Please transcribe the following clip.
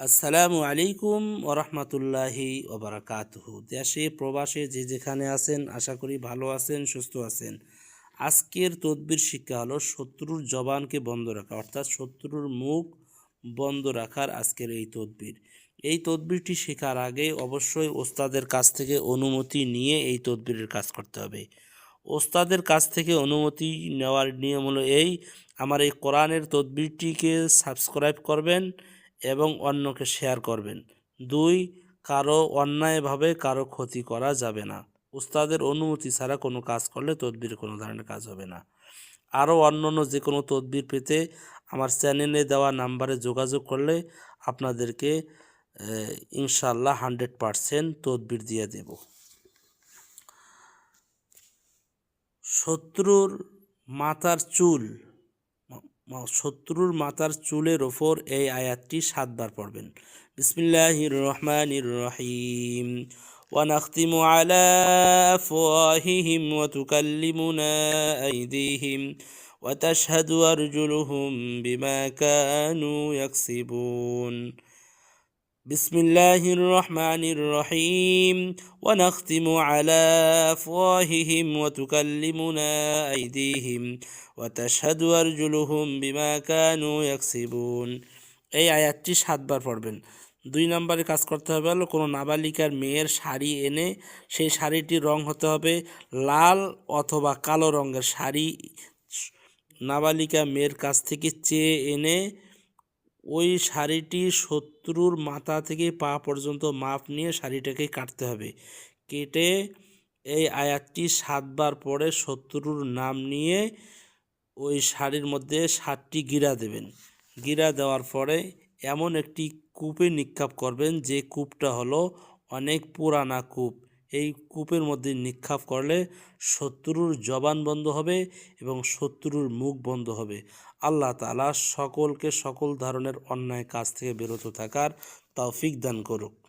আসসালামু আলাইকুম ওরহমতুল্লাহি ওবরাকাতুহু। দেশে, প্রবাসে যে যেখানে আছেন, আশা করি ভালো আছেন, সুস্থ আছেন। আজকের তদবির শিক্ষা হলো শত্রুর জবানকে বন্ধ রাখা, অর্থাৎ শত্রুর মুখ বন্ধ রাখার আজকের এই তদবির। এই তদবিরটি শেখার আগে অবশ্যই ওস্তাদের কাছ থেকে অনুমতি নিয়ে এই তদবিরের কাজ করতে হবে। ওস্তাদের কাছ থেকে অনুমতি নেওয়ার নিয়ম হলো এই, আমার এই কোরআনের তদবিরটিকে সাবস্ক্রাইব করবেন এবং অন্যকে শেয়ার করবেন। দুই, কারও অন্যায়ভাবে কারও ক্ষতি করা যাবে না। উস্তাদের অনুমতি ছাড়া কোনো কাজ করলে তদবির কোনো ধরনের কাজ হবে না। আরও অন্য অন্য যে কোনো তদবির পেতে আমার চ্যানেলে দেওয়া নাম্বারে যোগাযোগ করলে আপনাদেরকে ইনশাল্লাহ হান্ড্রেড পারসেন্ট তদবির দিয়ে দেব। শত্রুর মাথার চুল শত্রুর মাথার চুলের ওপর এই আয়াতটি সাতবার পড়বেন বিসমিল্লাহির রহমানির রহিম ونختم على أفواههم وتكلمنا أيديهم وتشهد أرجلهم بما كانوا يكسبون بسم الله الرحمن الرحيم ونختم على أفواههم وتكلمنا أيديهم وتشهد أرجلهم بما كانوا يكسبون এই আয়াতটি সাতবার পড়বেন দুই নম্বরে কাজ করতে হবে হলো কোনো নাবালিকার মেয়ের শাড়ি এনে সেই শাড়িটির রং হতে হবে লাল অথবা কালো রঙের শাড়ি নাবালিকা মেয়ের কাছ থেকে চেয়ে এনে ওই শাড়িটি শত্রুর মাথা থেকে পা পর্যন্ত মাপ নিয়ে শাড়িটাকে কাটতে হবে। কেটে এই আয়াতটি সাতবার পরে শত্রুর নাম নিয়ে ওই শাড়ির মধ্যে সাতটি গিরা দেবেন। গিরা দেওয়ার পরে এমন একটি কূপে নিক্ষেপ করবেন যে কূপটা হলো অনেক পুরানা কূপ। এই কূপের মধ্যে নিক্ষাপ করলে শত্রুর জবান বন্ধ হবে এবং শত্রুর মুখ বন্ধ হবে। আল্লাহ তালা সকলকে সকল ধরনের অন্যায় কাজ থেকে বিরত থাকার তৌফিক দান করুক।